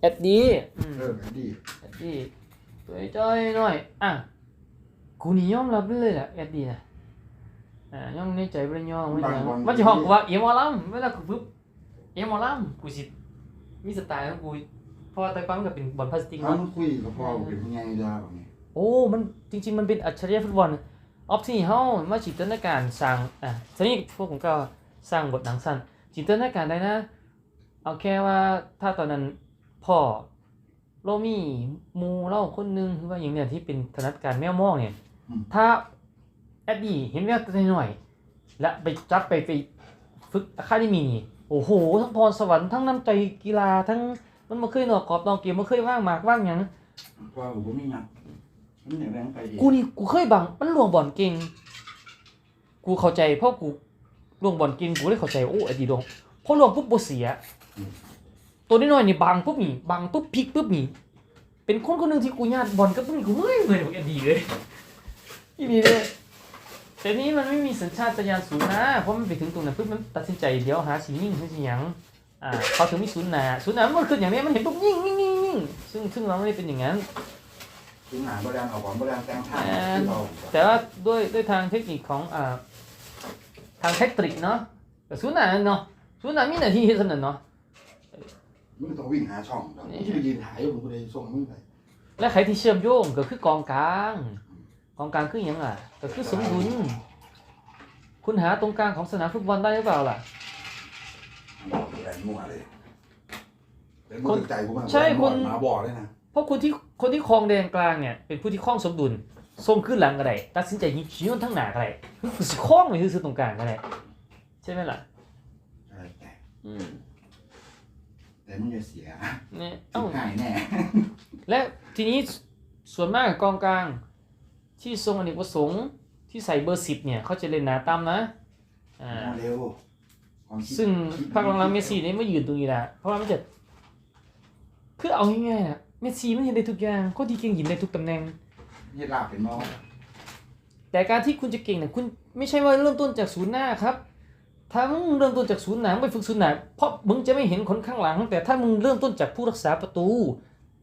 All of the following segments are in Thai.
แอดดีอืมเออดีแอดดีตัวจ้อยหน่อยอะกูนี่ยอมรับเลยแหละแอดดีนะอ่ายอมในใจบ่ได้ยอมมันหยังมันสิฮ้องกูว่าเอียหมอลำเวลากูปึ๊บเอียหมอลำกูสิมีสไตล์ของกูเพราะว่าแต่ก่อนมันก็เป็นบอลพลาสติกเขาเนาะคุยกับพ่อเป็นยังไงยาแบบนี้โอ้ มันจริง ๆ มันเป็นอัจฉริยะฟุตบอลออฟที่เฮามาจินตนาการสร้างอะทีนี้พวกผมก็สร้างบทหนังสั้นจินตนาการได้นะ เอาแค่ว่าถ้าตอนนั้น พ่อเรามีหมูเราคนหนึงหรือว่าอย่างเนี้ยที่เป็นถนัดการแมวมองเนี่ยถ้าแอดดี้เห็นแววตัวหน่อยๆและไปจับไปไปฝึกอะคาเดมีนี่โอ้โห ทั้งพรสวรรค์ทั้งน้ำใจกีฬาทั้งมันมาเคยนอกกรอบนอกเกมมาเคยว่างหมากว่างหยัง พ่อผมไม่ยักมันอย่างแรงไปเองกูนี่กูเคยบังมันลวงบอลเก่ง กูเข้าใจเพราะกูลวงบอลเก่งกูเลยเข้าใจโอ้ไอ้ดีดงพอลวงปุ๊บบ่เสีย ตัวน้อยๆนี่บังปุ๊บนี่บังปุ๊บพลิกปุ๊บนี่เป็นคนคนหนึ่งที่กูญาติบอลก็ปุ๊บนี่กูเฮ้ยเหมือนกับอดีเลยอีดีเลยแต่นี้มันไม่มีสัญชาตญาณสูงนะเพราะมันไปถึงตรงนั้นปุ๊บมันตัดสินใจเดี๋ยวหาสีนิ่งหรือสีหยังอ่าเขาถึงมีศูนย์นาศูนย์นามันคืออย่างนี้มันเห็นปุ๊บยิ่งยิ่งยิ่งยิ่งซึ่งซึ่งเราไม่ได้เป็นอย่างนั้นถึงหาบริการเอาของบริการแต่งท่าที่แต่ว่าด้วยด้วยทางเทคนิคของอ่าทางเทคนิคเนาะแต่ศูนย์นาเนาะศูนย์นามีหน้าที่เฮ็ดสำนักเนาะ มึงต้องวิ่งหาช่องเราที่ไปยืนถ่ายอยู่มึงก็เลยส่งมึงไปและใครที่เชื่อมโยงก็คือกองกลาง กองกลางคือหยังอะก็คือสมดุลคุณหาตรงกลางของสนามฟุตบอลได้หรือเปล่าล่ะแรงมั่วเลยเป็นมั่วใจกูมากมาบอกเลยนะเพราะคนที่คนที่ครองแดนกลางเนี่ยเป็นผู้ที่ครองสมดุลส่งขึ้นหลังก็ได้ตัดสินใจยิงชี้มันทั้งหน้าก็ได้คือสิครองไปคือตรงกลางก็ได้ใช่ไหมล่ะอะไรแต่อืม แต่มึงจะเสียเนี่ยสิเอ้าหายแน่ และทีนี้ส่วนมากกองกลาง ที่ทรงอเนกประสงค์ที่ใส่เบอร์สิบเนี่ยเขาจะเล่นหนาตามนะอ่าเร็วซึ่งภาคหลังๆเมสซี่เนี่ยไม่ยืนตรงนี้ละเพราะว่ามันจะคือเอาง่ายๆนะเมสซี่มันเห็นได้ทุกอย่างเขาที่เก่งหยินได้ทุกตำแหน่งนี่ลาบเป็นมอแต่การที่คุณจะเก่งเนี่ยคุณไม่ใช่ว่าเริ่มต้นจากศูนย์หน้าครับ ถ้ามึงเริ่มต้นจากศูนย์หน้ามึงไปฝึกศูนย์หน้าเพราะมึงจะไม่เห็นคนข้างหลัง แต่ถ้ามึงเริ่มต้นจากผู้รักษาประตู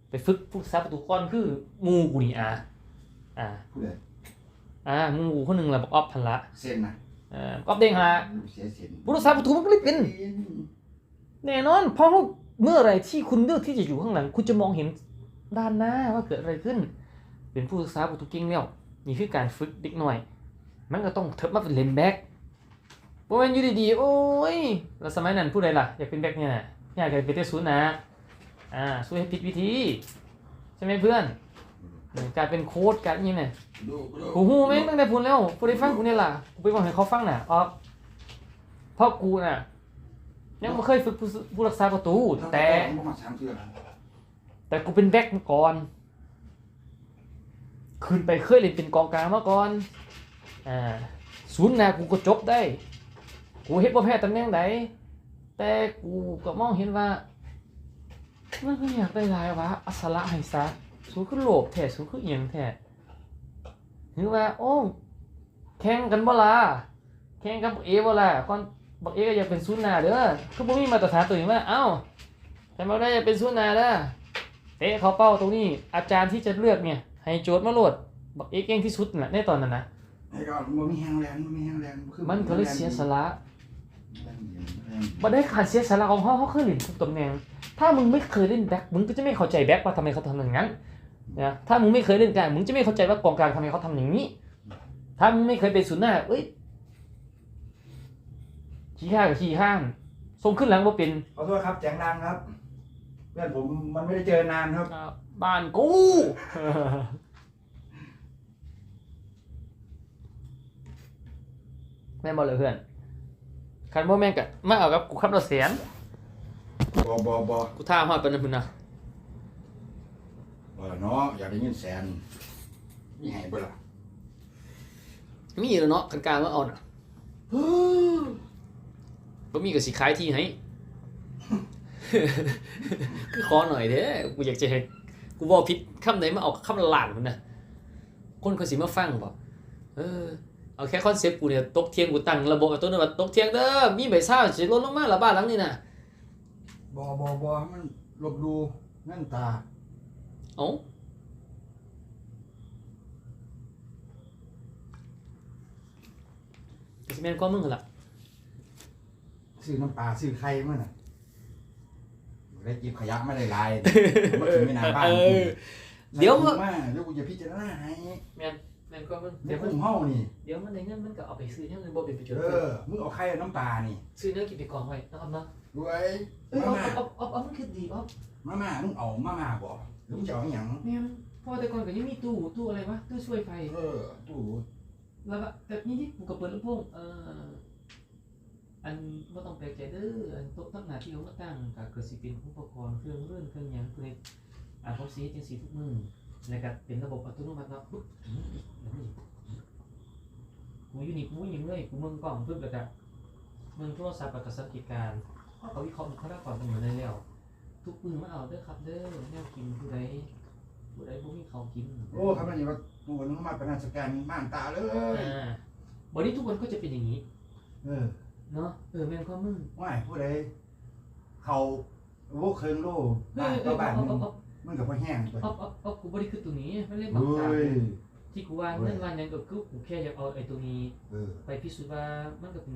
ไปฝึกผู้รักษาประตูก่อนคือหมูกูนี่อะอ่าผู้ใดอ่าหมูคนหนึ่งละบอกออฟพันละเส้นนะอ่าออฟเด้งฮะเสียเส้นผู้รักษาประตูมันก็เลยเป็นแน่นอน เพราะว่าเมื่อไหรที่คุณเลือกที่จะอยู่ข้างหลัง คุณจะมองเห็นด้านหน้าว่าเกิดอะไรขึ้น เป็นผู้รักษาประตูเก่งแล้วนี่คือการฝึกเด็กหน่อย มันก็ต้องเทิบมาเป็นเลนแบ็ก เพราะมันอยู่ดีๆ โอ้ย แล้วสมัยนั้นผู้ใดล่ะ อยากเป็นแบ็กเนี่ยนะอยากเป็นเตะศูนย์นะ อ่าสู้ให้ผิดวิธี ใช่ไหมเพื่อนอืมการเป็นโค้ดการอยังไงดูดูกูฮู้แม่งตั้งแต่พูนแล้วกูได้ฟังกูเนี่ยล่ะกูไปบอกให้เขาฟังน่ะอ๋อเพราะกูน่ะยังไม่เคยฝึกผู้ผู้รักษาประตู แต่ประมาณสามเดือนแต่กูเป็นแบ็คมาก่อนขึ้นไปเคยเล่นเป็นกองกลางมาก่อน อ่า ศูนย์หน้ากูก็จบได้ กูเฮ็ดบ่แพ้ตำแหน่งใดแต่กูก็มองเห็นว่ามันก็อยากได้หลายวะอัสระให้ซะสูงขึ้นโลภแท้สูงขึ้นเอียงแท้หรือว่าโอ้แข่งกันบ่ล่ะแข่งกับบักเอบ่ล่ะก่อนบักเอก็อยากเป็นศูนย์หน้าเด้อคือบ่มีมาตรฐานตัวเองว่าเอ้าแต่บ่ได้อยากเป็นศูนย์หน้าเด้อเตะเขาเป้าตรงนี้ อาจารย์ที่จะเลือกเนี่ย ให้โจทย์มาโหลดบักเอกเก่งที่สุดน่ะในตอนนั้นนะไอ้ก็มันมีแห้งแรงมันมีแห้งแรงมันก็เลยเสียสละ บ่ได้ขาดเสียสละของเขาเขาเคยเล่นทุกตำแหน่ง ถ้ามึงไม่เคยเล่นแบ็คมึงก็จะไม่เข้าใจแบ็คว่าทำไมเขาทำอย่างนั้นนะถ้ามึงไม่เคยเล่นกลางมึงจะไม่เข้าใจว่ากองกลางทำไมเขาทำอย่างนี้ ถ้ามึงไม่เคยเป็นศูนย์หน้าเอ้ยขี้ข้ากับขี้ข้านทรงขึ้นหลังว่าเป็นขอโทษครับแจงดังครับ เพื่อนผมมันไม่ได้เจอนานครับ บ้านกูแม่นบอเลยเพื่อน คันโมแม่งกะมาเอากับกูขับรถเสียนบอบอบอกูท่าฮอดปานนั้นพุ่นนะบอเนาะอยากได้เงินแสนมีให้บ่ล่ะมีแล้วเนาะคันกลางมาเอาน่ะบ่มีก็สิขายที่ให้ คือขอหน่อยเด้อกูอยากจะเห็นกูบอกผิดคำไหนมาเอาคำละล้านพุ่นน่ะคนเขาสิมาฟังบ่เออ เอาแค่คอนเซ็ปต์กูเนี่ยตกเที่ยงกูตั้งระบบเอาตัวนั้นว่าตกเที่ยงเด้อมีใบซ่าสิลดลงมาละบ้านหลังนี้น่ะบอบอบอมันลบดูงั้นตาเอ้าสิแม่นก็มึงหั่นล่ะซื้อน้ำปลาซื้อไข่มาน่ะได้กินขยะไม่ได้ลายมาถึงไม่นานบ้านเอกูอเดี๋ยวมาเดี๋ยวกูจะพิจารณาให้แม่นแม่นก็มึงเดี๋เดี๋ยยววผมึงมเฮานี่เดี๋ยวมันได้เงินมันก็เอาไปซื้อเนี่ยเงินบ่เป็นประโยชน์เออมึงเอาไข่เอาน้ำปลานี่ซื้อเนื้อกินไปกองไว้นะครับเนาะรวยเอ้ยมาเอาม่าเอาเอาเอามันคือดีเอามาม่ามึงเอามาม่าบ่หรือมึงจะเอาอหย่างแม่นพอแต่ก่อนก็ยังมีตู้ตู้อะไรวะตู้ช่วยไฟ เออตู้แล้วก็แต่นี่ที่กูก็เปิดลำโพงเอออันบ่ต้องแปลกใจเด้ออันโต๊ะตั้งหน้าที่เขามาตั้งก็เกิดสิเป็นอุปกรณ์เครื่องเรื่อนเครื่องหยังเพื่ออ่าผมสิเฮ็ดจังซี่ทุกมื้อ แล้วก็เป็นระบบอัตโนมัติเนาะปึ๊บแล้วนี่กูอยู่นี่กูยิงเลยกูมึงกล้องปึ๊บแล้วก็มึงโทรศัพท์แล้วก็สังเกตการณ์เขาก็วิเคราะห์บุคลากรตำรวจได้แล้วทุกมือมาเอาเด้อครับเด้อแนวกินผู้ใดผู้ใดบ่มีเขาวกินโอ้ครับมันนี่ว่าตู้นึงมาเป็นราชการม่านตาเลยอ่าวันนี้ทุกวันก็จะเป็นอย่างนี้ เออเนาะเออแม่นข้อมึงว่าให้ผู้ใดเขาโว้เคิงโลเอบ้านอเอก็อบ้านเอามึงเอา มันกับพ่อแห้งไปเอาเอาเอากูบริคือตัวนี้มันเล่นบังเฮ้ตามยที่กูว่าเงินวันนั้นก็คือกูแค่อยากเอาไอ้ตัวนี้ เออไปพิสูจน์ว่ามันก็เป็น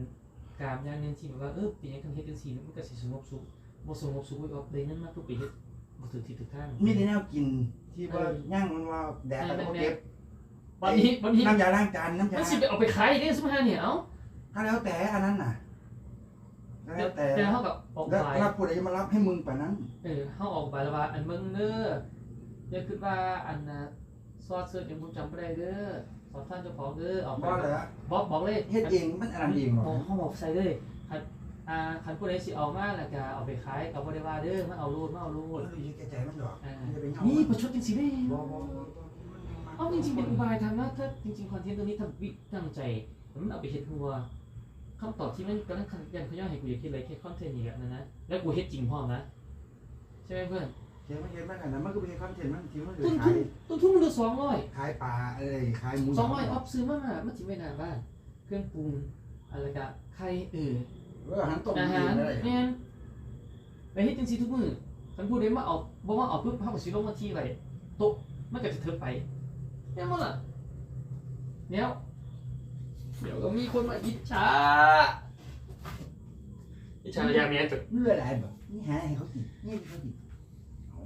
กามอย่างหนึงที่แบบว่าเออเป็นอย่างคันเฮ็ดจังซี่มันก็สิสงบสุขบ่สงบสุขไว้ก็ได้เงินมาทุกปีเฮ็ดบ่ถือที่ถือทาง มีแต่แนวกินที่ว่าย่างมันว่าแดดแล้วก็เก็บวันนี้วันนี้ น้ำยาล้างจานน้ำยามันสิไปเอาไปขายได้ซุมหาเนี่ยเอ้าก็แล้วแต่อันนั้นน่ะ ก็แล้วแต่แต่เฮาก็ออกแล้วไป รับผู้ใดมารับให้มึงป่านั้น เออเฮาออกไปแล้วว่าอันมึงเด้ออย่าคิดว่าอันน่ะซอสเสิร์ฟยังบ่จำบ่ได้เด้อสอนท่านเจ้าของเด้อออกไปบ่เลยบอกบอกเลยเฮ็ดเองมันอันนั้นเองหรอเอาเขาบอกใส่เลยคันอ่าคันผู้ใดสิเอามาแล้วก็เอาไปขายเอาบ่ได้ว่าเด้อมาเอาโลดมาเอาโลโอ้ดยแกใจมันดอกอ่ามันจะไปเหงานี่ประชดจริงๆเด้บ่บ่เอาจริงๆเป็นอุบายทำนะถ้าจริงๆคอนเทนต์ตัวนี้ทำวิตั้งใจมันเอาไปเฮ็ดหัว คำตอบที่มันกำลังยันเขาย่อให้กูอยากคิดอะไรแค่คอนเทนต์อีกแล้วนะนะ แล้วกูเฮ็ดจริงพร้อมนะ ใช่ไหมเพื่อนเฮ็ดมันเฮ็ดมันอันนั้นมันก็เป็นคอนเทนต์มันที่มันต้นขาทุยนต้นทุนมันเหลือสองร้อยขายปลาอะไรขายหมูสองร้อยออฟซื้อมามามันถิไว้หน้าบ้านเครื่องปรุงอะไรกะไข่เออ เอออาหารต้มอาเอหารงได้แม่นไปเฮ็ดจังซี่ทุกมื้อคันผู้ใดมาเอาบ่มาเอาปุ๊บเฮาก็สิลงมาที่ไว้โต๊ะมันก็จะเถิบไปแม่นบ่ล่ะแล้วเดี๋ยวก็มีคนมาอิจฉาอิจฉาอย่างนี้ตึกเมื่อไรแบบนี่หาให้เขากินนี่ให้เขากินเอา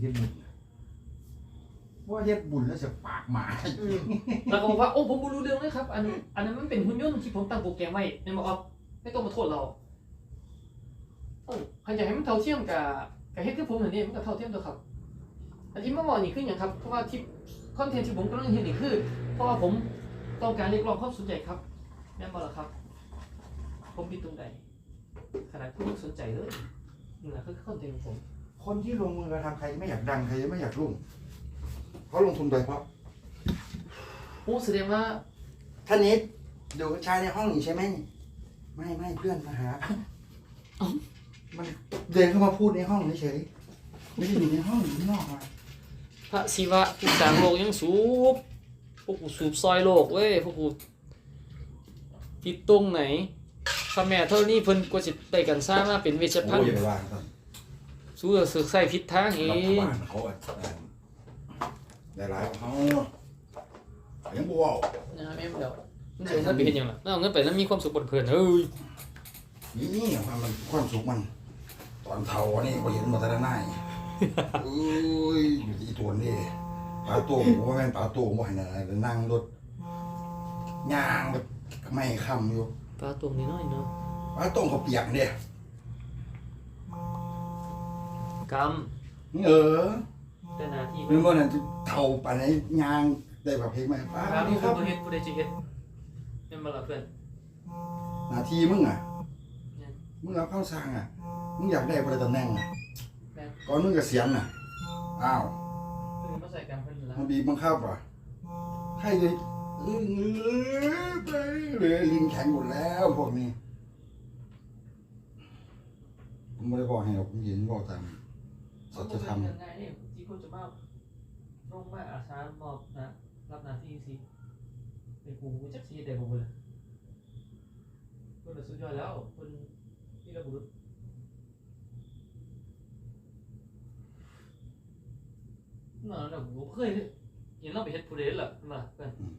เฮ็ดบุญว่าเฮ็ดบุญแล้วจะปากหมาแล้วก็บอกว่าโอ้ผมบ่รู้เรื่องเลยครับ อันอันนั้นมันเป็นหุ่นยนต์ที่ผมตั้งโปรแกรมไว้แม่นบ่ครับไม่ต้องมาโทษเราโอ้ใคันอยากให้มันเท่าเทียมกับกับเฮ็ดคือผมนั่นนี่มันก็เท่าเทียมตัวครับอันที่มาบอกนี่คืออย่างครับเพราะว่าที่คอนเทนต์ที่ผมกำลังเห็นนี่คือ เพราะว่าผม ต้องการเรียกร้องความสนใจครับแม่นบ่ล่ะครับ ผมผิดตรงใดขนาดผู้สนใจเลยนี่แหละคือคอนเทนต์ของผมคนที่ลงมือกระทำใครไม่อยากดังใครไม่อยากรุ่งเขาลงทุนไปเพราะโอ้แสดงว่าท่านนิดดูชายในห้องนี้ใช่ไหมไม่ไม่เพื่อนมาหามันเดินเข้ามาพูดในห้องเฉยๆไม่ได้อยู่ในห้องอยู่ข้างนอกมาพระศิวะผู้สร้างโลกยังสูบ พวกกูสูบซอยโลกเว้ยพวกกูผิดตรงไหนพระแม่เท่านี้เพิ่นกว่าสิได้กันสร้างมาเป็นเวชภัณโอ้ฑ์ยอย่าไปว่าท่านสู้กับสึกใส่ผิดทางเอรัฐงบาลเขาอะได้หลายของเขายังบวกนะแม่นเดี๋ยวมันจะเอาเงินไปเฮ็ดหยังล่ะเอาเงินไปแล้วมีความสุขบนเพลินเฮ้ยนี่ความมันความสุขมัน ตอนเทานี่พอเห็นมาแต่ละหน้าเอ้ยอยู่ที่ตัวนี่ ปลาตัวผมว่าแม่นปลาตัวผมว่าเห็นอะไรนั่งรถย่างแบบไม่ค่ำอยู่ปลาตัวนี้น้อยเนาะปลาต้มเขาเปียกเนี่ยกรรมเออแต่หน้าที่เป็นว่านั่นเท่าปานไหนยางได้แบบเพลงไหมป้าครับนี่นี่คคืรัอบบ่เฮ็ดบ่ได้สิเฮ็ดแม่นบ่ล่ะเพื่อนหน้าที่มึงอะ มึงเอาเข้าสร้างอะ มึงอยากได้ประตำแหน่งอะแม่นก่อนมึงเกษียณอะ อ้าวเพิ่นมา ใส่กรรมเพิ่นล่ะมันบีบบังคับอะใครเลยลิงไปเลยลิงแข็งหมดแล้วพวกนี้ผมไม่ได้บอกให้หรอกผมเห็นบอกตามสัจธรรมยังไงเนี่ยที่คุณจะมาลงมาอาสามอบนะรับหน้าที่สิเป็นกูจักสิเฮ็ดได้บ่เบิ่ล่ะเพิ่นน่ะสุดยอดแล้วเพิ่นมีระบุ ม นั่นแหละกูเคยเห็นเราไปเฮ็ดผู้ใดล่ะมาเพื่อนอืม